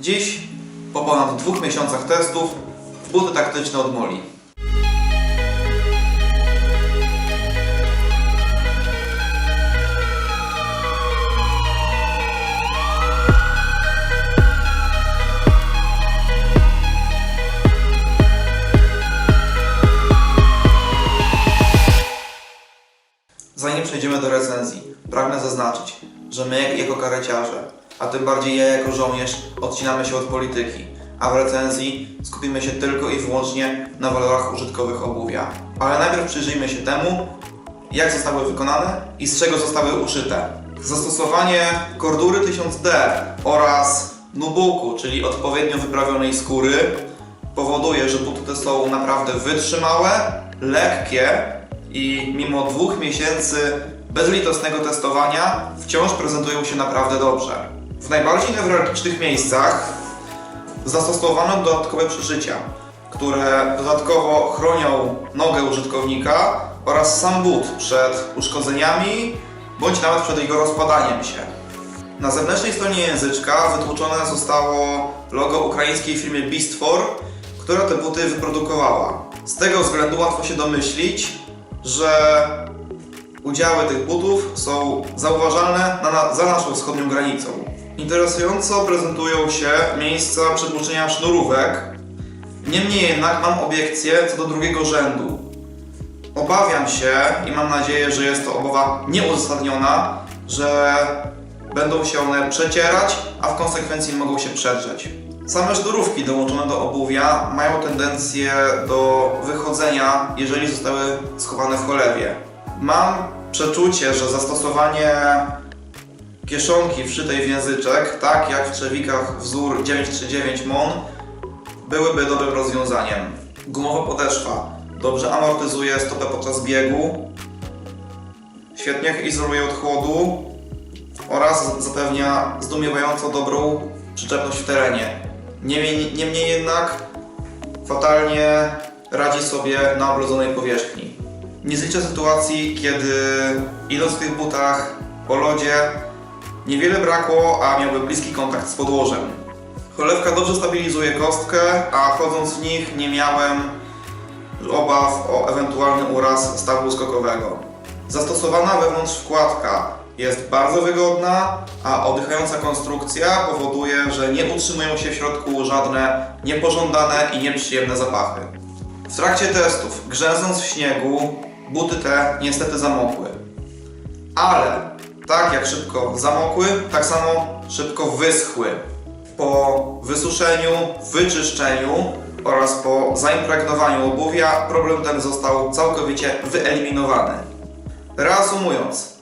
Dziś, po ponad dwóch miesiącach testów, buty taktyczne od Moli. Zanim przejdziemy do recenzji, pragnę zaznaczyć, że my jako kareciarze, a tym bardziej ja jako żołnierz, odcinamy się od polityki, a w recenzji skupimy się tylko i wyłącznie na walorach użytkowych obuwia. Ale najpierw przyjrzyjmy się temu, jak zostały wykonane i z czego zostały uszyte. Zastosowanie kordury 1000D oraz nubuku, czyli odpowiednio wyprawionej skóry, powoduje, że buty te są naprawdę wytrzymałe, lekkie i mimo dwóch miesięcy bezlitosnego testowania wciąż prezentują się naprawdę dobrze. W najbardziej newralgicznych miejscach zastosowano dodatkowe przyszycia, które dodatkowo chronią nogę użytkownika oraz sam but przed uszkodzeniami bądź nawet przed jego rozpadaniem się. Na zewnętrznej stronie języczka wytłuczone zostało logo ukraińskiej firmy Beastfor, która te buty wyprodukowała. Z tego względu łatwo się domyślić, że udziały tych butów są zauważalne na, za naszą wschodnią granicą. Interesująco prezentują się miejsca przetłuczenia sznurówek, niemniej jednak mam obiekcję co do drugiego rzędu. Obawiam się i mam nadzieję, że jest to obawa nieuzasadniona, że będą się one przecierać, a w konsekwencji mogą się przedrzeć. Same sznurówki dołączone do obuwia mają tendencję do wychodzenia, jeżeli zostały schowane w cholewie. Mam przeczucie, że zastosowanie kieszonki wszytej w języczek, tak jak w trzewikach wzór 939 MON, byłyby dobrym rozwiązaniem. Gumowa podeszwa dobrze amortyzuje stopę podczas biegu, świetnie izoluje od chłodu oraz zapewnia zdumiewająco dobrą przyczepność w terenie. Niemniej, niemniej jednak fatalnie radzi sobie na obrudzonej powierzchni. Nie zliczę sytuacji, kiedy idąc w tych butach po lodzie niewiele brakło, a miałby bliski kontakt z podłożem. Cholewka dobrze stabilizuje kostkę, a chodząc w nich nie miałem obaw o ewentualny uraz stawu skokowego. Zastosowana wewnątrz wkładka jest bardzo wygodna, a oddychająca konstrukcja powoduje, że nie utrzymują się w środku żadne niepożądane i nieprzyjemne zapachy. W trakcie testów, grzęznąc w śniegu, buty te niestety zamokły. Ale tak jak szybko zamokły, tak samo szybko wyschły. Po wysuszeniu, wyczyszczeniu oraz po zaimpregnowaniu obuwia problem ten został całkowicie wyeliminowany. Reasumując,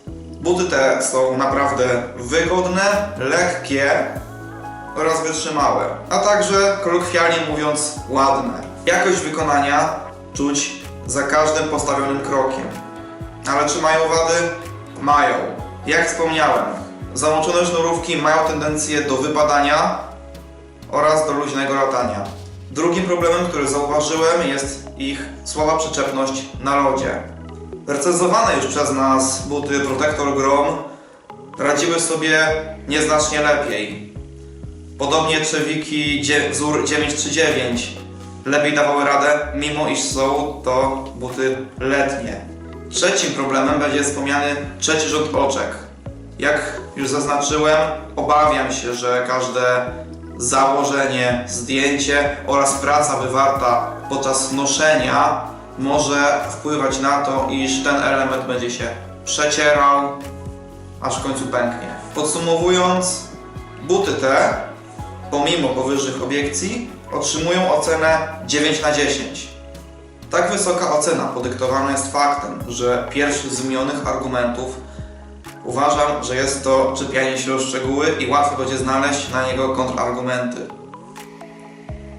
buty te są naprawdę wygodne, lekkie oraz wytrzymałe, a także kolokwialnie mówiąc ładne. Jakość wykonania czuć za każdym postawionym krokiem. Ale czy mają wady? Mają. Jak wspomniałem, zamoczone sznurówki mają tendencję do wypadania oraz do luźnego latania. Drugim problemem, który zauważyłem, jest ich słaba przyczepność na lodzie. Recenzowane już przez nas buty Protector Grom radziły sobie nieznacznie lepiej. Podobnie trzewiki wzór 939 lepiej dawały radę, mimo iż są to buty letnie. Trzecim problemem będzie wspomniany trzeci rząd oczek. Jak już zaznaczyłem, obawiam się, że każde założenie, zdjęcie oraz praca wywarta podczas noszenia może wpływać na to, iż ten element będzie się przecierał, aż w końcu pęknie. Podsumowując, buty te, pomimo powyższych obiekcji, otrzymują ocenę 9 na 10. Tak wysoka ocena podyktowana jest faktem, że pierwszy z wymienionych argumentów uważam, że jest to czepianie się o szczegóły i łatwo będzie znaleźć na niego kontrargumenty.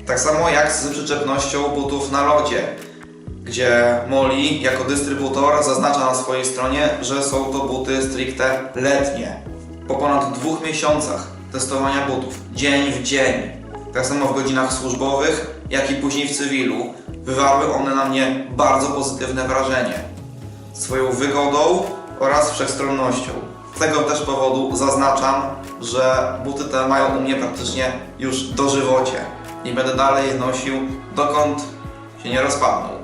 Tak samo jak z przyczepnością butów na lodzie, gdzie Moli jako dystrybutor zaznacza na swojej stronie, że są to buty stricte letnie. Po ponad dwóch miesiącach testowania butów, dzień w dzień, tak samo w godzinach służbowych, jak i później w cywilu, wywarły one na mnie bardzo pozytywne wrażenie. Swoją wygodą oraz wszechstronnością. Z tego też powodu zaznaczam, że buty te mają u mnie praktycznie już dożywocie i będę dalej je nosił, dokąd się nie rozpadną.